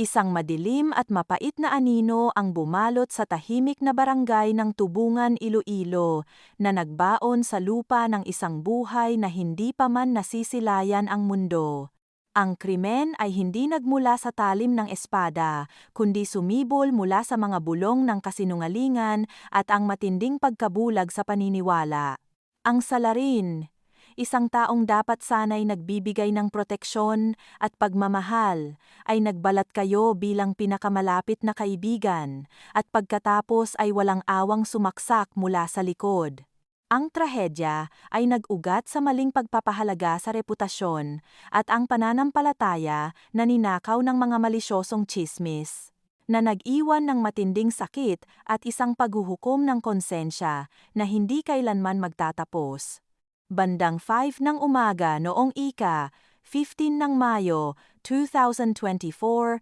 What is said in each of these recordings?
Isang madilim at mapait na anino ang bumalot sa tahimik na barangay ng Tubungan, Iloilo, na nagbaon sa lupa ng isang buhay na hindi pa man nasisilayan ang mundo. Ang krimen ay hindi nagmula sa talim ng espada, kundi sumibol mula sa mga bulong ng kasinungalingan at ang matinding pagkabulag sa paniniwala. Ang salarin, isang taong dapat sanay nagbibigay ng proteksyon at pagmamahal, ay nagbalat kayo bilang pinakamalapit na kaibigan, at pagkatapos ay walang awang sumaksak mula sa likod. Ang trahedya ay nag-ugat sa maling pagpapahalaga sa reputasyon at ang pananampalataya na ninakaw ng mga malisyosong chismis na nag-iwan ng matinding sakit at isang paghuhukom ng konsensya na hindi kailanman magtatapos bandang 5 ng umaga noong ika, 15 ng Mayo, 2024,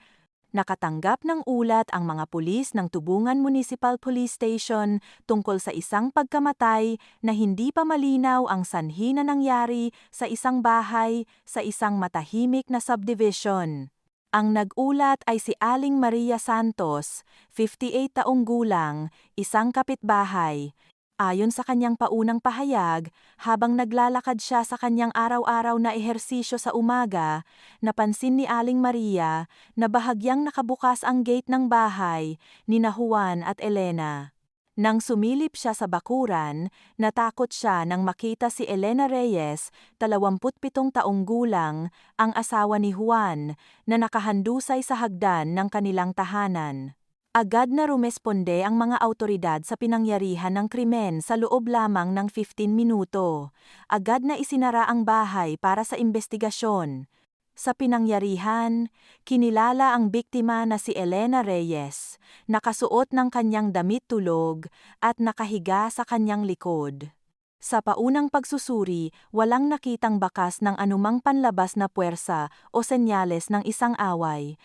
nakatanggap ng ulat ang mga pulis ng Tubungan Municipal Police Station tungkol sa isang pagkamatay na hindi pa malinaw ang sanhi na nangyari sa isang bahay sa isang matahimik na subdivision. Ang nag-ulat ay si Aling Maria Santos, 58 taong gulang, isang kapitbahay, Ayon sa kanyang paunang pahayag, habang naglalakad siya sa kanyang araw-araw na ehersisyo sa umaga, napansin ni Aling Maria na bahagyang nakabukas ang gate ng bahay ni Juan at Elena. Nang sumilip siya sa bakuran, natakot siya nang makita si Elena Reyes, 27 taong gulang, ang asawa ni Juan, na nakahandusay sa hagdan ng kanilang tahanan. Agad na rumesponde ang mga autoridad sa pinangyarihan ng krimen sa loob lamang ng 15 minuto. Agad na isinara ang bahay para sa investigasyon. Sa pinangyarihan, kinilala ang biktima na si Elena Reyes, nakasuot ng kanyang damit tulog at nakahiga sa kanyang likod. Sa paunang pagsusuri, walang nakitang bakas ng anumang panlabas na puwersa o senyales ng isang away,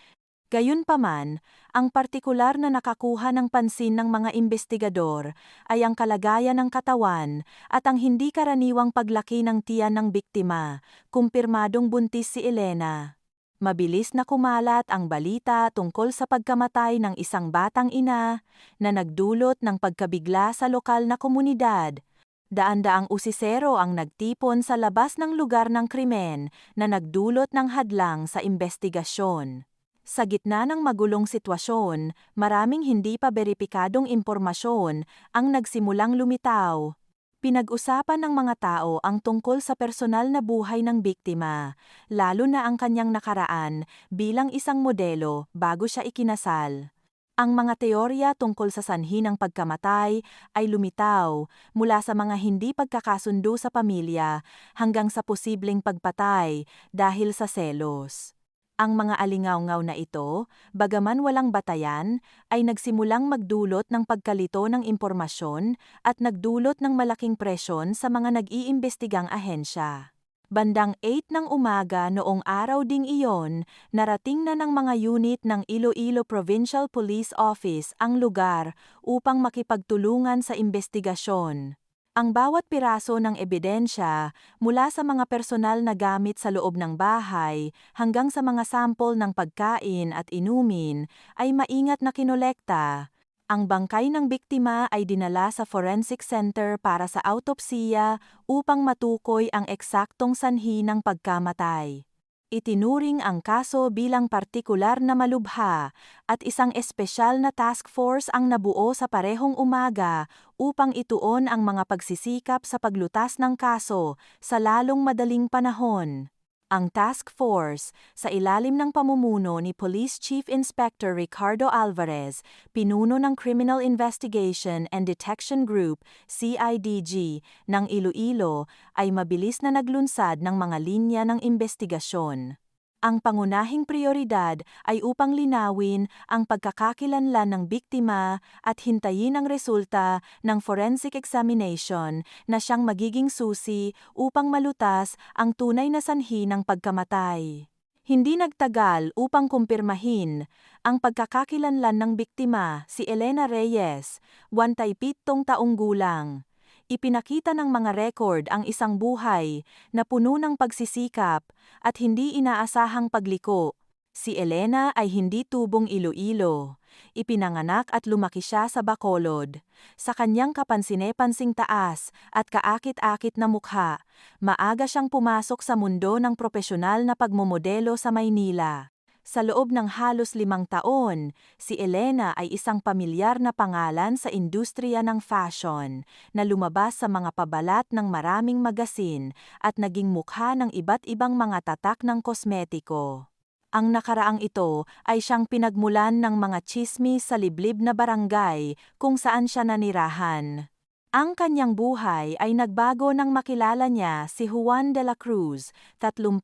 Gayunpaman, ang partikular na nakakuha ng pansin ng mga investigador ay ang kalagayan ng katawan at ang hindi karaniwang paglaki ng tiyan ng biktima, kumpirmadong buntis si Elena. Mabilis na kumalat ang balita tungkol sa pagkamatay ng isang batang ina na nagdulot ng pagkabigla sa lokal na komunidad. Daan-daang usisero ang nagtipon sa labas ng lugar ng krimen na nagdulot ng hadlang sa investigasyon. Sa gitna ng magulong sitwasyon, maraming hindi pa beripikadong impormasyon ang nagsimulang lumitaw. Pinag-usapan ng mga tao ang tungkol sa personal na buhay ng biktima, lalo na ang kanyang nakaraan bilang isang modelo bago siya ikinasal. Ang mga teorya tungkol sa sanhi ng pagkamatay ay lumitaw mula sa mga hindi pagkakasundo sa pamilya hanggang sa posibleng pagpatay dahil sa selos. Ang mga alingawngaw na ito, bagaman walang batayan, ay nagsimulang magdulot ng pagkalito ng impormasyon at nagdulot ng malaking presyon sa mga nag-iimbestigang ahensya. Bandang 8 ng umaga noong araw ding iyon, narating na ng mga unit ng Iloilo Provincial Police Office ang lugar upang makipagtulungan sa investigasyon. Ang bawat piraso ng ebidensya, mula sa mga personal na gamit sa loob ng bahay hanggang sa mga sample ng pagkain at inumin, ay maingat na kinolekta. Ang bangkay ng biktima ay dinala sa Forensic Center para sa autopsiya upang matukoy ang eksaktong sanhi ng pagkamatay. Itinuring ang kaso bilang partikular na malubha at isang espesyal na task force ang nabuo sa parehong umaga upang ituon ang mga pagsisikap sa paglutas ng kaso sa lalong madaling panahon. Ang task force, sa ilalim ng pamumuno ni Police Chief Inspector Ricardo Alvarez, pinuno ng Criminal Investigation and Detection Group, CIDG, ng Iloilo, ay mabilis na naglunsad ng mga linya ng investigasyon. Ang pangunahing prioridad ay upang linawin ang pagkakakilanlan ng biktima at hintayin ang resulta ng forensic examination na siyang magiging susi upang malutas ang tunay na sanhi ng pagkamatay. Hindi nagtagal upang kumpirmahin ang pagkakakilanlan ng biktima si Elena Reyes, 17 taong gulang ipinakita ng mga record ang isang buhay na puno ng pagsisikap at hindi inaasahang pagliko. Si Elena ay hindi tubong Iloilo. Ipinanganak at lumaki siya sa Bacolod. Sa kanyang kapansine-pansing taas at kaakit-akit na mukha, maaga siyang pumasok sa mundo ng propesyonal na pagmomodelo sa Maynila. Sa loob ng halos limang taon, si Elena ay isang pamilyar na pangalan sa industriya ng fashion na lumabas sa mga pabalat ng maraming magasin at naging mukha ng iba't ibang mga tatak ng kosmetiko. Ang nakaraang ito ay siyang pinagmulan ng mga chismis sa liblib na barangay kung saan siya nanirahan. Ang kanyang buhay ay nagbago nang makilala niya si Juan de la Cruz, 37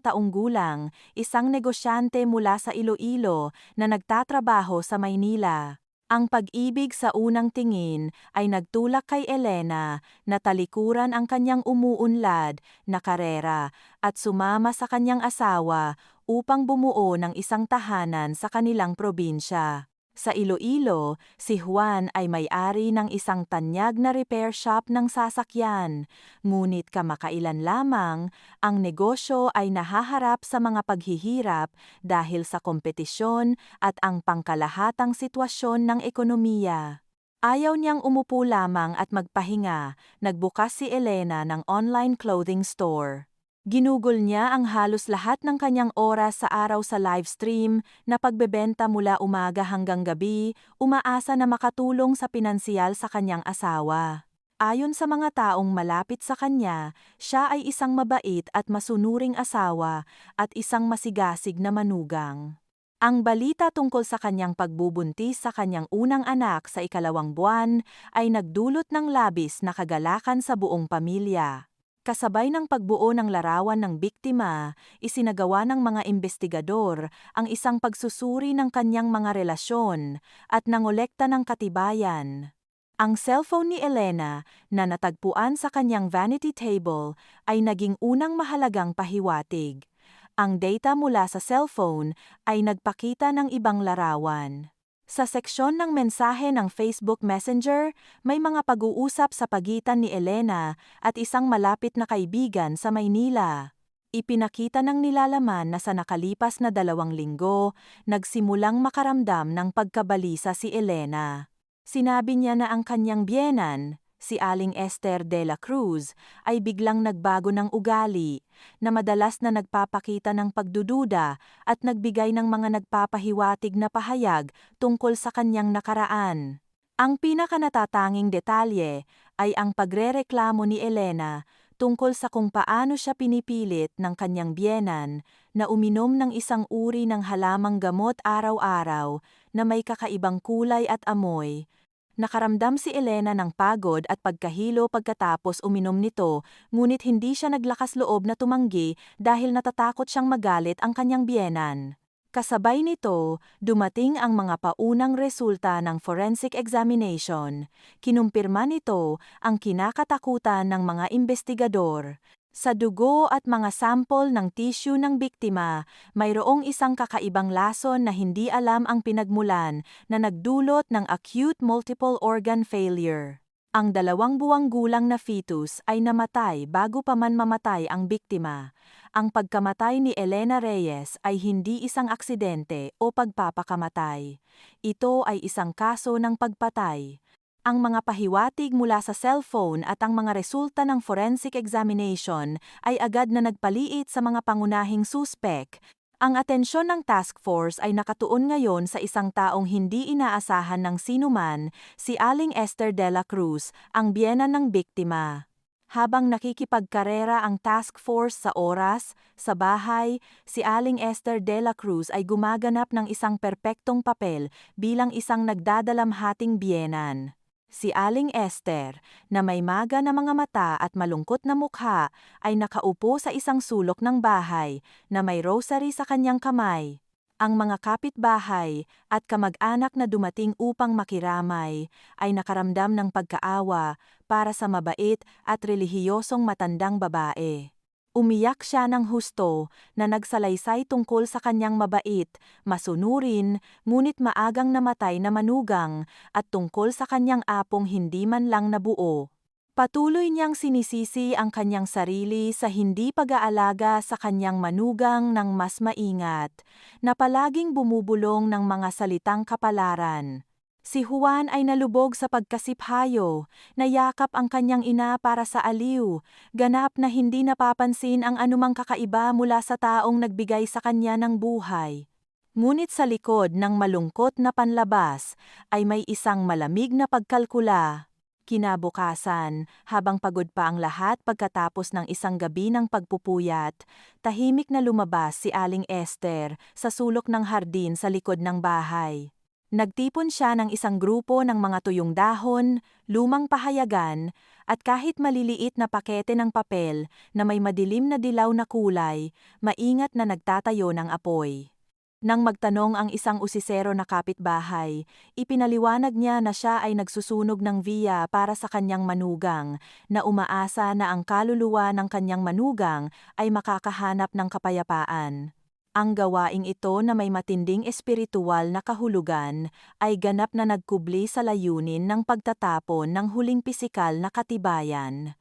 taong gulang, isang negosyante mula sa Iloilo na nagtatrabaho sa Maynila. Ang pag-ibig sa unang tingin ay nagtulak kay Elena na talikuran ang kanyang umuunlad na karera at sumama sa kanyang asawa upang bumuo ng isang tahanan sa kanilang probinsya. Sa Iloilo, si Juan ay may-ari ng isang tanyag na repair shop ng sasakyan. Ngunit kamakailan lamang, ang negosyo ay nahaharap sa mga paghihirap dahil sa kompetisyon at ang pangkalahatang sitwasyon ng ekonomiya. Ayaw niyang umupo lamang at magpahinga, nagbukas si Elena ng online clothing store. Ginugol niya ang halos lahat ng kanyang oras sa araw sa live stream na pagbebenta mula umaga hanggang gabi, umaasa na makatulong sa pinansyal sa kanyang asawa. Ayon sa mga taong malapit sa kanya, siya ay isang mabait at masunuring asawa at isang masigasig na manugang. Ang balita tungkol sa kanyang pagbubuntis sa kanyang unang anak sa ikalawang buwan ay nagdulot ng labis na kagalakan sa buong pamilya. Kasabay ng pagbuo ng larawan ng biktima, isinagawa ng mga investigador ang isang pagsusuri ng kanyang mga relasyon at nangolekta ng katibayan. Ang cellphone ni Elena na natagpuan sa kanyang vanity table ay naging unang mahalagang pahiwatig. Ang data mula sa cellphone ay nagpakita ng ibang larawan. Sa seksyon ng mensahe ng Facebook Messenger, may mga pag-uusap sa pagitan ni Elena at isang malapit na kaibigan sa Maynila. Ipinakita ng nilalaman na sa nakalipas na dalawang linggo, nagsimulang makaramdam ng pagkabalisa si Elena. Sinabi niya na ang kanyang biyenan, si Aling Esther de la Cruz, ay biglang nagbago ng ugali, na madalas na nagpapakita ng pagdududa at nagbigay ng mga nagpapahiwatig na pahayag tungkol sa kanyang nakaraan. Ang pinakanatatanging detalye ay ang pagrereklamo ni Elena tungkol sa kung paano siya pinipilit ng kanyang biyenan na uminom ng isang uri ng halamang gamot araw-araw na may kakaibang kulay at amoy Nakaramdam si Elena ng pagod at pagkahilo pagkatapos uminom nito, ngunit hindi siya naglakas loob na tumanggi dahil natatakot siyang magalit ang kanyang biyenan. Kasabay nito, dumating ang mga paunang resulta ng forensic examination. Kinumpirma nito ang kinakatakutan ng mga investigador. Sa dugo at mga sample ng tissue ng biktima, mayroong isang kakaibang lason na hindi alam ang pinagmulan na nagdulot ng acute multiple organ failure. Ang dalawang buwang gulang na fetus ay namatay bago pa man mamatay ang biktima. Ang pagkamatay ni Elena Reyes ay hindi isang aksidente o pagpapakamatay. Ito ay isang kaso ng pagpatay ang mga pahiwatig mula sa cellphone at ang mga resulta ng forensic examination ay agad na nagpaliit sa mga pangunahing suspek. Ang atensyon ng task force ay nakatuon ngayon sa isang taong hindi inaasahan ng sinuman, si Aling Esther de la Cruz, ang biyena ng biktima. Habang nakikipagkarera ang task force sa oras, sa bahay, si Aling Esther de la Cruz ay gumaganap ng isang perpektong papel bilang isang nagdadalamhating biyenan. Si Aling Esther, na may maga na mga mata at malungkot na mukha, ay nakaupo sa isang sulok ng bahay na may rosary sa kanyang kamay. Ang mga kapitbahay at kamag-anak na dumating upang makiramay ay nakaramdam ng pagkaawa para sa mabait at relihiyosong matandang babae. Umiyak siya ng husto na nagsalaysay tungkol sa kanyang mabait, masunurin, ngunit maagang namatay na manugang at tungkol sa kanyang apong hindi man lang nabuo. Patuloy niyang sinisisi ang kanyang sarili sa hindi pag-aalaga sa kanyang manugang ng mas maingat, na palaging bumubulong ng mga salitang kapalaran. Si Juan ay nalubog sa pagkasiphayo, nayakap ang kanyang ina para sa aliw, ganap na hindi napapansin ang anumang kakaiba mula sa taong nagbigay sa kanya ng buhay. Ngunit sa likod ng malungkot na panlabas ay may isang malamig na pagkalkula, Kinabukasan, habang pagod pa ang lahat pagkatapos ng isang gabi ng pagpupuyat, tahimik na lumabas si Aling Esther sa sulok ng hardin sa likod ng bahay. Nagtipon siya ng isang grupo ng mga tuyong dahon, lumang pahayagan, at kahit maliliit na pakete ng papel na may madilim na dilaw na kulay, maingat na nagtatayo ng apoy. Nang magtanong ang isang usisero na kapitbahay, ipinaliwanag niya na siya ay nagsusunog ng via para sa kanyang manugang, na umaasa na ang kaluluwa ng kanyang manugang ay makakahanap ng kapayapaan. Ang gawaing ito na may matinding espiritual na kahulugan ay ganap na nagkubli sa layunin ng pagtatapon ng huling pisikal na katibayan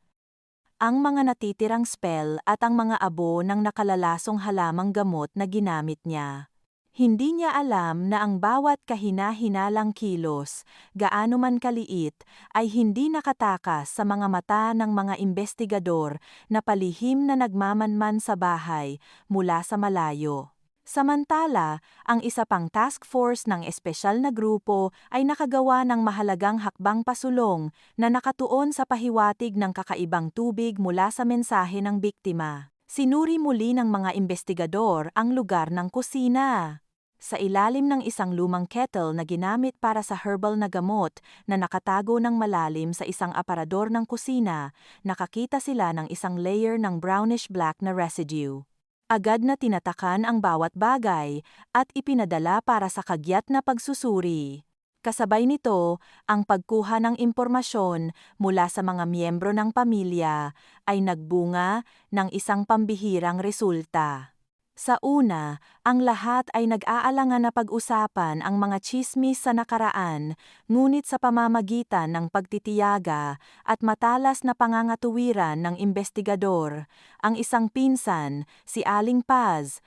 ang mga natitirang spell at ang mga abo ng nakalalasong halamang gamot na ginamit niya. Hindi niya alam na ang bawat kahina-hinalang kilos, gaano man kaliit, ay hindi nakatakas sa mga mata ng mga investigador na palihim na nagmamanman sa bahay mula sa malayo. Samantala, ang isa pang task force ng espesyal na grupo ay nakagawa ng mahalagang hakbang pasulong na nakatuon sa pahiwatig ng kakaibang tubig mula sa mensahe ng biktima. Sinuri muli ng mga investigador ang lugar ng kusina sa ilalim ng isang lumang kettle na ginamit para sa herbal na gamot na nakatago ng malalim sa isang aparador ng kusina, nakakita sila ng isang layer ng brownish-black na residue. Agad na tinatakan ang bawat bagay at ipinadala para sa kagyat na pagsusuri. Kasabay nito, ang pagkuha ng impormasyon mula sa mga miyembro ng pamilya ay nagbunga ng isang pambihirang resulta. Sa una, ang lahat ay nag-aalangan na pag-usapan ang mga chismis sa nakaraan, ngunit sa pamamagitan ng pagtitiyaga at matalas na pangangatuwiran ng investigador, ang isang pinsan, si Aling Paz,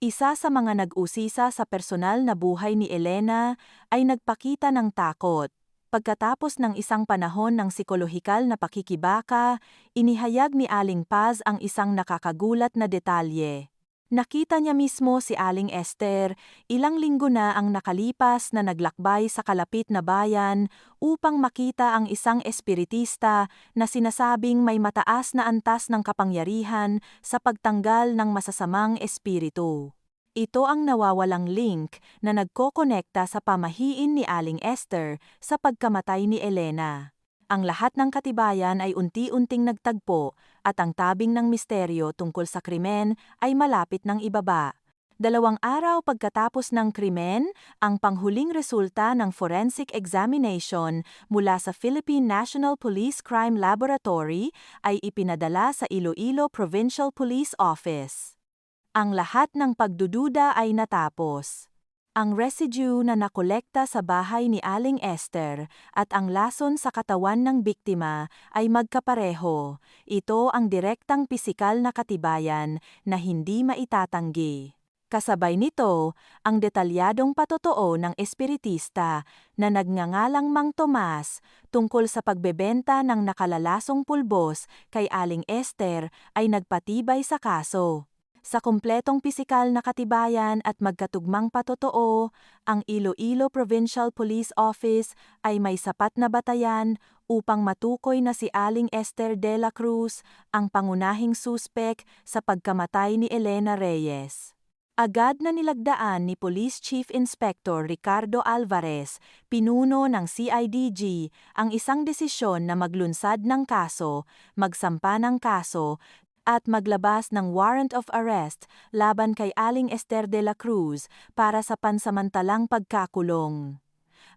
isa sa mga nag-usisa sa personal na buhay ni Elena, ay nagpakita ng takot. Pagkatapos ng isang panahon ng psikolohikal na pakikibaka, inihayag ni Aling Paz ang isang nakakagulat na detalye. Nakita niya mismo si Aling Esther, ilang linggo na ang nakalipas na naglakbay sa kalapit na bayan upang makita ang isang espiritista na sinasabing may mataas na antas ng kapangyarihan sa pagtanggal ng masasamang espiritu. Ito ang nawawalang link na nagkokonekta sa pamahiin ni Aling Esther sa pagkamatay ni Elena ang lahat ng katibayan ay unti-unting nagtagpo at ang tabing ng misteryo tungkol sa krimen ay malapit ng ibaba. Dalawang araw pagkatapos ng krimen, ang panghuling resulta ng forensic examination mula sa Philippine National Police Crime Laboratory ay ipinadala sa Iloilo Provincial Police Office. Ang lahat ng pagdududa ay natapos ang residue na nakolekta sa bahay ni Aling Esther at ang lason sa katawan ng biktima ay magkapareho. Ito ang direktang pisikal na katibayan na hindi maitatanggi. Kasabay nito, ang detalyadong patotoo ng espiritista na nagngangalang Mang Tomas tungkol sa pagbebenta ng nakalalasong pulbos kay Aling Esther ay nagpatibay sa kaso. Sa kumpletong pisikal na katibayan at magkatugmang patotoo, ang Iloilo Provincial Police Office ay may sapat na batayan upang matukoy na si Aling Esther de la Cruz ang pangunahing suspek sa pagkamatay ni Elena Reyes. Agad na nilagdaan ni Police Chief Inspector Ricardo Alvarez, pinuno ng CIDG, ang isang desisyon na maglunsad ng kaso, magsampa ng kaso, at maglabas ng warrant of arrest laban kay Aling Esther de la Cruz para sa pansamantalang pagkakulong.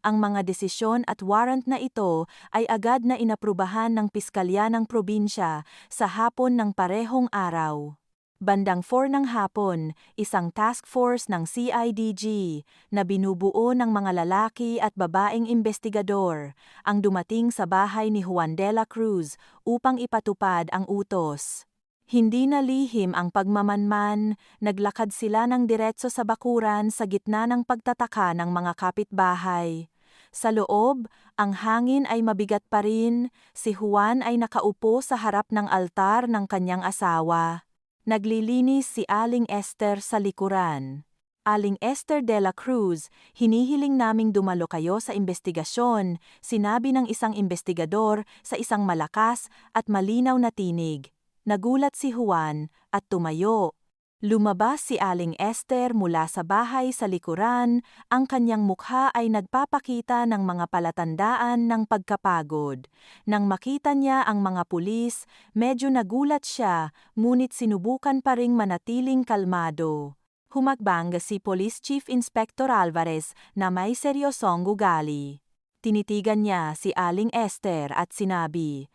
Ang mga desisyon at warrant na ito ay agad na inaprubahan ng Piskalya ng probinsya sa hapon ng parehong araw. Bandang 4 ng hapon, isang task force ng CIDG na binubuo ng mga lalaki at babaeng investigador ang dumating sa bahay ni Juan de la Cruz upang ipatupad ang utos. Hindi na lihim ang pagmamanman, naglakad sila ng diretso sa bakuran sa gitna ng pagtataka ng mga kapitbahay. Sa loob, ang hangin ay mabigat pa rin, si Juan ay nakaupo sa harap ng altar ng kanyang asawa. Naglilinis si Aling Esther sa likuran. Aling Esther de la Cruz, hinihiling naming dumalo kayo sa investigasyon, sinabi ng isang investigador sa isang malakas at malinaw na tinig. Nagulat si Juan at tumayo. Lumabas si Aling Esther mula sa bahay sa likuran, ang kanyang mukha ay nagpapakita ng mga palatandaan ng pagkapagod. Nang makita niya ang mga pulis, medyo nagulat siya, ngunit sinubukan pa ring manatiling kalmado. Humakbang si Police Chief Inspector Alvarez na may seryosong ugali. Tinitigan niya si Aling Esther at sinabi,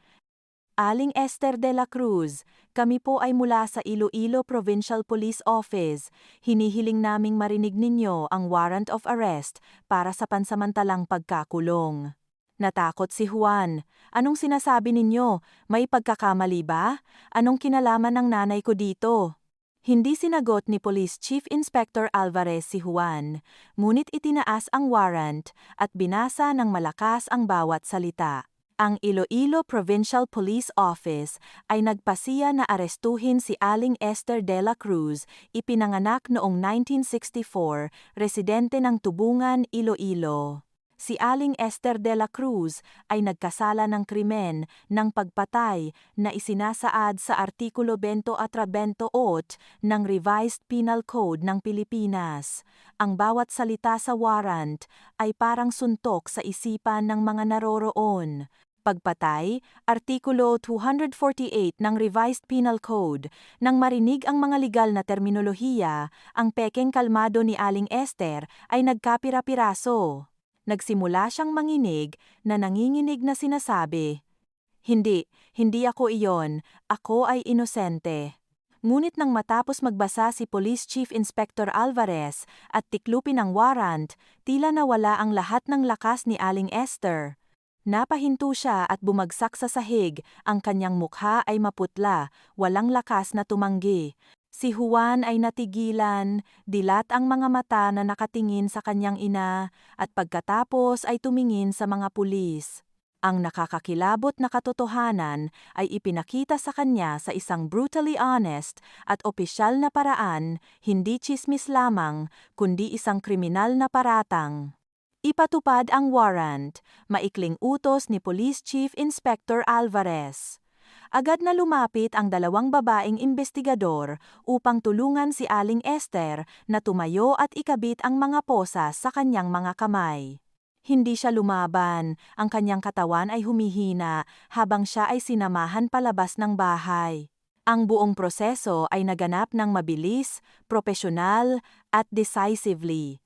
Aling Esther de la Cruz, kami po ay mula sa Iloilo Provincial Police Office. Hinihiling naming marinig ninyo ang warrant of arrest para sa pansamantalang pagkakulong. Natakot si Juan. Anong sinasabi ninyo? May pagkakamali ba? Anong kinalaman ng nanay ko dito? Hindi sinagot ni Police Chief Inspector Alvarez si Juan, ngunit itinaas ang warrant at binasa ng malakas ang bawat salita. Ang Iloilo Provincial Police Office ay nagpasiya na arestuhin si Aling Esther de la Cruz, ipinanganak noong 1964, residente ng Tubungan, Iloilo. Si Aling Esther de la Cruz ay nagkasala ng krimen ng pagpatay na isinasaad sa Artikulo 20 at 28 ng Revised Penal Code ng Pilipinas. Ang bawat salita sa warrant ay parang suntok sa isipan ng mga naroroon pagpatay, Artikulo 248 ng Revised Penal Code, nang marinig ang mga legal na terminolohiya, ang pekeng kalmado ni Aling Esther ay nagkapira-piraso. Nagsimula siyang manginig na nanginginig na sinasabi, Hindi, hindi ako iyon, ako ay inosente. Ngunit nang matapos magbasa si Police Chief Inspector Alvarez at tiklupin ang warrant, tila nawala ang lahat ng lakas ni Aling Esther. Napahinto siya at bumagsak sa sahig, ang kanyang mukha ay maputla, walang lakas na tumanggi. Si Juan ay natigilan, dilat ang mga mata na nakatingin sa kanyang ina, at pagkatapos ay tumingin sa mga pulis. Ang nakakakilabot na katotohanan ay ipinakita sa kanya sa isang brutally honest at opisyal na paraan, hindi chismis lamang, kundi isang kriminal na paratang. Ipatupad ang warrant, maikling utos ni Police Chief Inspector Alvarez. Agad na lumapit ang dalawang babaeng investigador upang tulungan si Aling Esther na tumayo at ikabit ang mga posa sa kanyang mga kamay. Hindi siya lumaban, ang kanyang katawan ay humihina habang siya ay sinamahan palabas ng bahay. Ang buong proseso ay naganap ng mabilis, propesyonal, at decisively.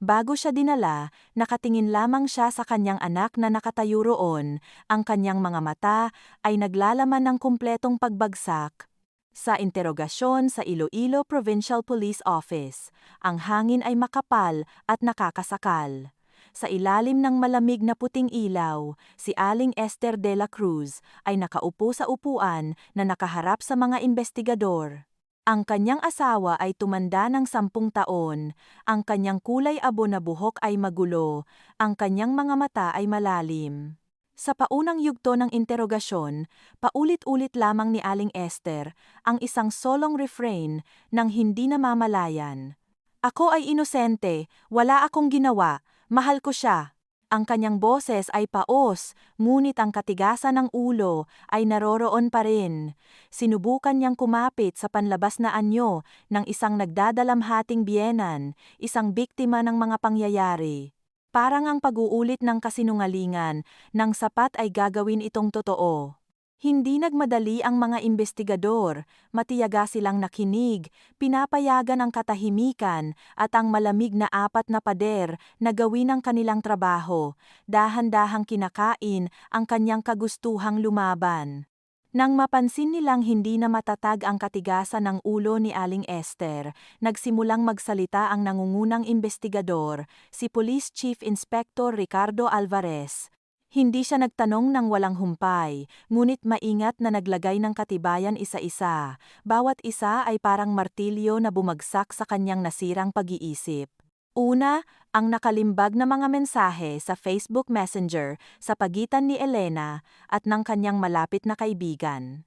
Bago siya dinala, nakatingin lamang siya sa kanyang anak na nakatayo roon, ang kanyang mga mata ay naglalaman ng kumpletong pagbagsak. Sa interogasyon sa Iloilo Provincial Police Office, ang hangin ay makapal at nakakasakal. Sa ilalim ng malamig na puting ilaw, si Aling Esther de la Cruz ay nakaupo sa upuan na nakaharap sa mga investigador. Ang kanyang asawa ay tumanda ng sampung taon, ang kanyang kulay abo na buhok ay magulo, ang kanyang mga mata ay malalim. Sa paunang yugto ng interogasyon, paulit-ulit lamang ni Aling Esther ang isang solong refrain ng hindi namamalayan. Ako ay inosente, wala akong ginawa, mahal ko siya. Ang kanyang boses ay paos, ngunit ang katigasan ng ulo ay naroroon pa rin. Sinubukan niyang kumapit sa panlabas na anyo ng isang nagdadalamhating biyenan, isang biktima ng mga pangyayari. Parang ang pag-uulit ng kasinungalingan, nang sapat ay gagawin itong totoo. Hindi nagmadali ang mga investigador, matiyaga silang nakinig, pinapayagan ang katahimikan at ang malamig na apat na pader na gawin ang kanilang trabaho, dahan-dahang kinakain ang kanyang kagustuhang lumaban. Nang mapansin nilang hindi na matatag ang katigasan ng ulo ni Aling Esther, nagsimulang magsalita ang nangungunang investigador, si Police Chief Inspector Ricardo Alvarez. Hindi siya nagtanong ng walang humpay, ngunit maingat na naglagay ng katibayan isa-isa. Bawat isa ay parang martilyo na bumagsak sa kanyang nasirang pag-iisip. Una, ang nakalimbag na mga mensahe sa Facebook Messenger sa pagitan ni Elena at ng kanyang malapit na kaibigan.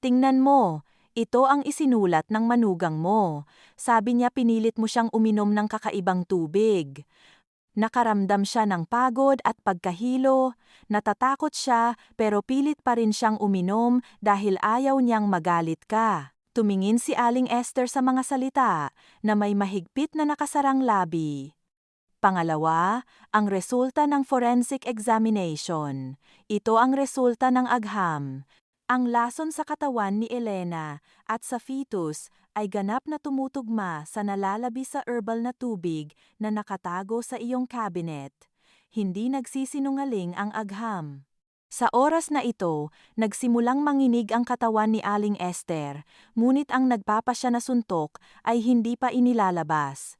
Tingnan mo, ito ang isinulat ng manugang mo. Sabi niya pinilit mo siyang uminom ng kakaibang tubig. Nakaramdam siya ng pagod at pagkahilo, natatakot siya pero pilit pa rin siyang uminom dahil ayaw niyang magalit ka. Tumingin si Aling Esther sa mga salita na may mahigpit na nakasarang labi. Pangalawa, ang resulta ng forensic examination. Ito ang resulta ng agham. Ang lason sa katawan ni Elena at sa fetus ay ganap na tumutugma sa nalalabi sa herbal na tubig na nakatago sa iyong cabinet. Hindi nagsisinungaling ang agham. Sa oras na ito, nagsimulang manginig ang katawan ni Aling Esther, ngunit ang nagpapasya na suntok ay hindi pa inilalabas.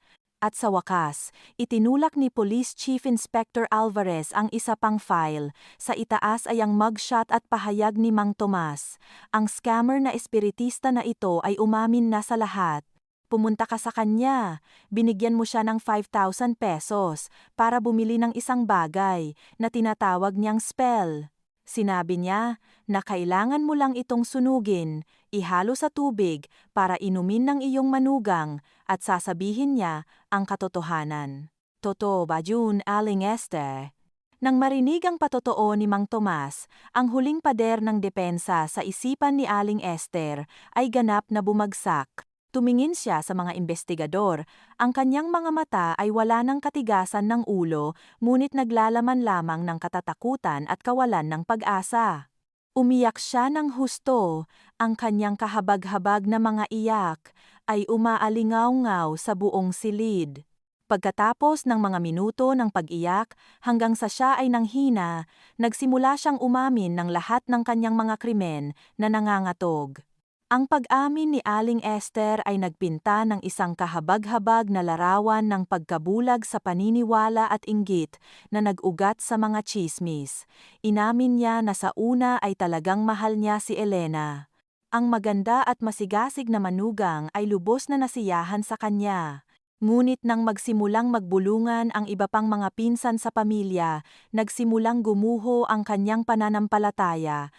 At sa wakas, itinulak ni Police Chief Inspector Alvarez ang isa pang file. Sa itaas ay ang mugshot at pahayag ni Mang Tomas. Ang scammer na espiritista na ito ay umamin na sa lahat. Pumunta ka sa kanya, binigyan mo siya ng 5,000 pesos para bumili ng isang bagay na tinatawag niyang spell. Sinabi niya na kailangan mo lang itong sunugin, ihalo sa tubig para inumin ng iyong manugang at sasabihin niya ang katotohanan. Totoo ba June Aling Esther? Nang marinig ang patotoo ni Mang Tomas, ang huling pader ng depensa sa isipan ni Aling Esther ay ganap na bumagsak. Tumingin siya sa mga investigador. Ang kanyang mga mata ay wala ng katigasan ng ulo, ngunit naglalaman lamang ng katatakutan at kawalan ng pag-asa. Umiyak siya ng husto, ang kanyang kahabag-habag na mga iyak ay umaalingaw-ngaw sa buong silid. Pagkatapos ng mga minuto ng pag-iyak hanggang sa siya ay nanghina, nagsimula siyang umamin ng lahat ng kanyang mga krimen na nangangatog. Ang pag-amin ni Aling Esther ay nagpinta ng isang kahabag-habag na larawan ng pagkabulag sa paniniwala at inggit na nag-ugat sa mga chismis. Inamin niya na sa una ay talagang mahal niya si Elena. Ang maganda at masigasig na manugang ay lubos na nasiyahan sa kanya. Ngunit nang magsimulang magbulungan ang iba pang mga pinsan sa pamilya, nagsimulang gumuho ang kanyang pananampalataya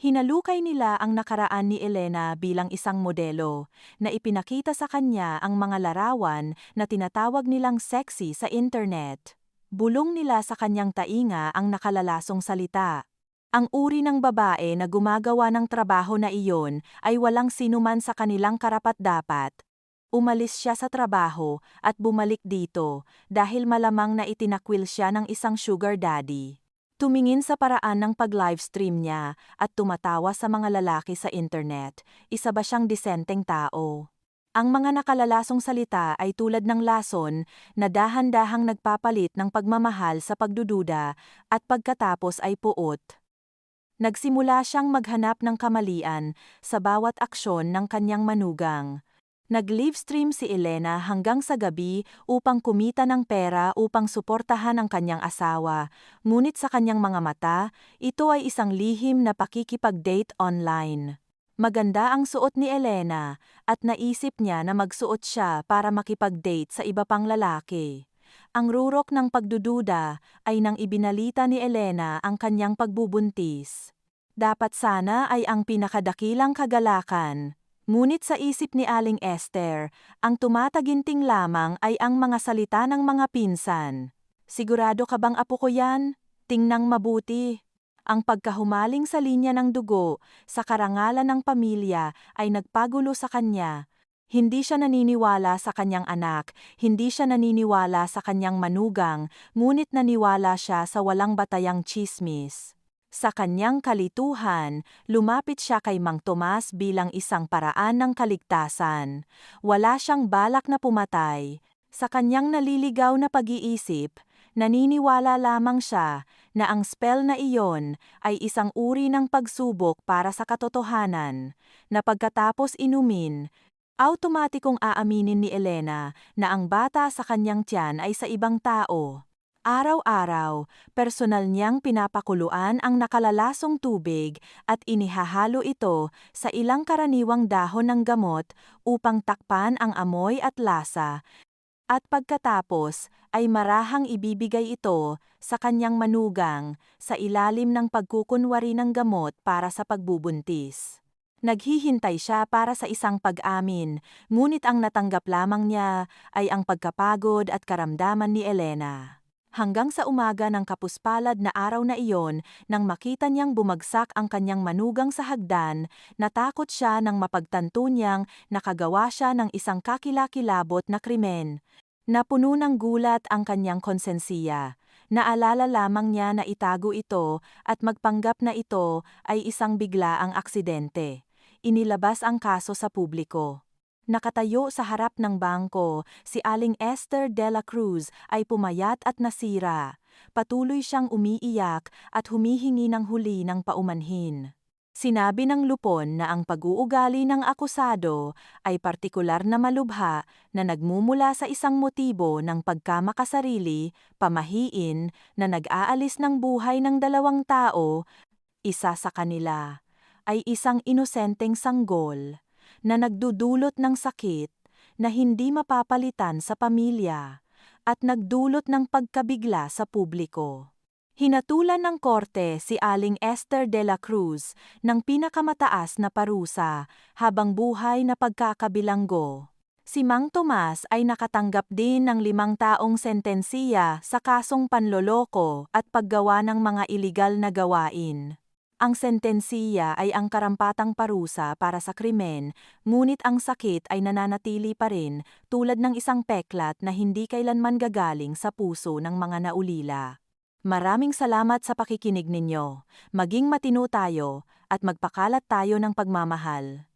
Hinalukay nila ang nakaraan ni Elena bilang isang modelo, na ipinakita sa kanya ang mga larawan na tinatawag nilang sexy sa internet. Bulong nila sa kanyang tainga ang nakalalasong salita. Ang uri ng babae na gumagawa ng trabaho na iyon ay walang sinuman sa kanilang karapat-dapat. Umalis siya sa trabaho at bumalik dito dahil malamang na itinakwil siya ng isang sugar daddy. Tumingin sa paraan ng pag-livestream niya at tumatawa sa mga lalaki sa internet. Isa ba siyang disenteng tao? Ang mga nakalalasong salita ay tulad ng lason na dahan-dahang nagpapalit ng pagmamahal sa pagdududa at pagkatapos ay puot. Nagsimula siyang maghanap ng kamalian sa bawat aksyon ng kanyang manugang. Nag-livestream si Elena hanggang sa gabi upang kumita ng pera upang suportahan ang kanyang asawa, ngunit sa kanyang mga mata, ito ay isang lihim na pakikipag-date online. Maganda ang suot ni Elena at naisip niya na magsuot siya para makipag-date sa iba pang lalaki. Ang rurok ng pagdududa ay nang ibinalita ni Elena ang kanyang pagbubuntis. Dapat sana ay ang pinakadakilang kagalakan, Ngunit sa isip ni Aling Esther, ang tumataginting lamang ay ang mga salita ng mga pinsan. Sigurado ka bang apo ko yan? Tingnang mabuti. Ang pagkahumaling sa linya ng dugo sa karangalan ng pamilya ay nagpagulo sa kanya. Hindi siya naniniwala sa kanyang anak, hindi siya naniniwala sa kanyang manugang, ngunit naniwala siya sa walang batayang chismis. Sa kanyang kalituhan, lumapit siya kay Mang Tomas bilang isang paraan ng kaligtasan. Wala siyang balak na pumatay. Sa kanyang naliligaw na pag-iisip, Naniniwala lamang siya na ang spell na iyon ay isang uri ng pagsubok para sa katotohanan, na pagkatapos inumin, automatikong aaminin ni Elena na ang bata sa kanyang tiyan ay sa ibang tao. Araw-araw, personal niyang pinapakuluan ang nakalalasong tubig at inihahalo ito sa ilang karaniwang dahon ng gamot upang takpan ang amoy at lasa. At pagkatapos, ay marahang ibibigay ito sa kanyang manugang sa ilalim ng pagkukunwari ng gamot para sa pagbubuntis. Naghihintay siya para sa isang pag-amin, ngunit ang natanggap lamang niya ay ang pagkapagod at karamdaman ni Elena. Hanggang sa umaga ng kapuspalad na araw na iyon, nang makita niyang bumagsak ang kanyang manugang sa hagdan, natakot siya nang mapagtanto niyang nakagawa siya ng isang kakilakilabot na krimen. Napuno ng gulat ang kanyang konsensiya. Naalala lamang niya na itago ito at magpanggap na ito ay isang biglaang aksidente. Inilabas ang kaso sa publiko. Nakatayo sa harap ng bangko, si Aling Esther de la Cruz ay pumayat at nasira. Patuloy siyang umiiyak at humihingi ng huli ng paumanhin. Sinabi ng lupon na ang pag-uugali ng akusado ay partikular na malubha na nagmumula sa isang motibo ng pagkamakasarili, pamahiin, na nag-aalis ng buhay ng dalawang tao, isa sa kanila ay isang inosenteng sanggol na nagdudulot ng sakit na hindi mapapalitan sa pamilya at nagdulot ng pagkabigla sa publiko. Hinatulan ng korte si Aling Esther de la Cruz ng pinakamataas na parusa habang buhay na pagkakabilanggo. Si Mang Tomas ay nakatanggap din ng limang taong sentensiya sa kasong panloloko at paggawa ng mga iligal na gawain. Ang sentensiya ay ang karampatang parusa para sa krimen, ngunit ang sakit ay nananatili pa rin tulad ng isang peklat na hindi kailanman gagaling sa puso ng mga naulila. Maraming salamat sa pakikinig ninyo. Maging matino tayo at magpakalat tayo ng pagmamahal.